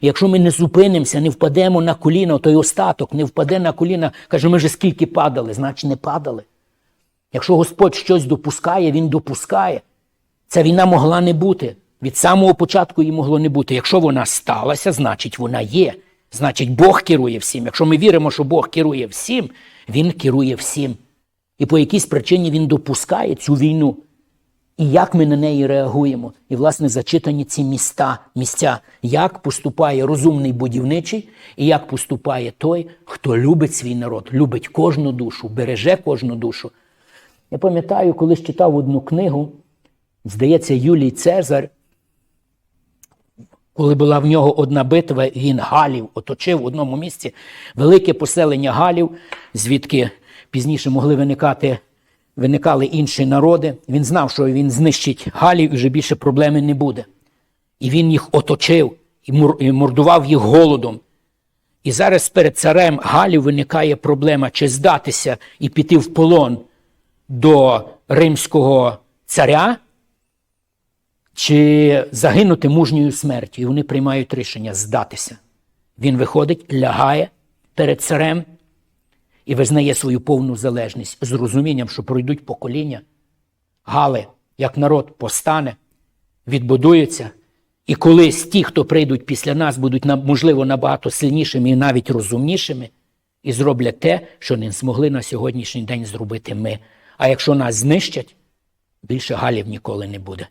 якщо ми не зупинимося, не впадемо на коліна, той остаток не впаде на коліна, каже, ми вже скільки падали, значить не падали. Якщо Господь щось допускає, Він допускає. Ця війна могла не бути. Від самого початку її могло не бути. Якщо вона сталася, значить вона є. Значить, Бог керує всім. Якщо ми віримо, що Бог керує всім, Він керує всім. І по якійсь причині Він допускає цю війну. І як ми на неї реагуємо? І, власне, зачитані ці міста, місця, як поступає розумний будівничий, і як поступає той, хто любить свій народ, любить кожну душу, береже кожну душу. Я пам'ятаю, колись читав одну книгу, здається, Юлій Цезар, коли була в нього одна битва, він Галів оточив в одному місці велике поселення Галів, звідки пізніше могли виникати, виникали інші народи. Він знав, що він знищить Галів і вже більше проблеми не буде. І він їх оточив і мордував їх голодом. І зараз перед царем Галів виникає проблема, чи здатися і піти в полон до римського царя, чи загинути мужньою смертю. І вони приймають рішення здатися. Він виходить, лягає перед царем і визнає свою повну залежність з розумінням, що пройдуть покоління. Гали, як народ, постане, відбудується. І колись ті, хто прийдуть після нас, будуть можливо набагато сильнішими і навіть розумнішими, і зроблять те, що не змогли на сьогоднішній день зробити ми. А якщо нас знищать, більше галів ніколи не буде.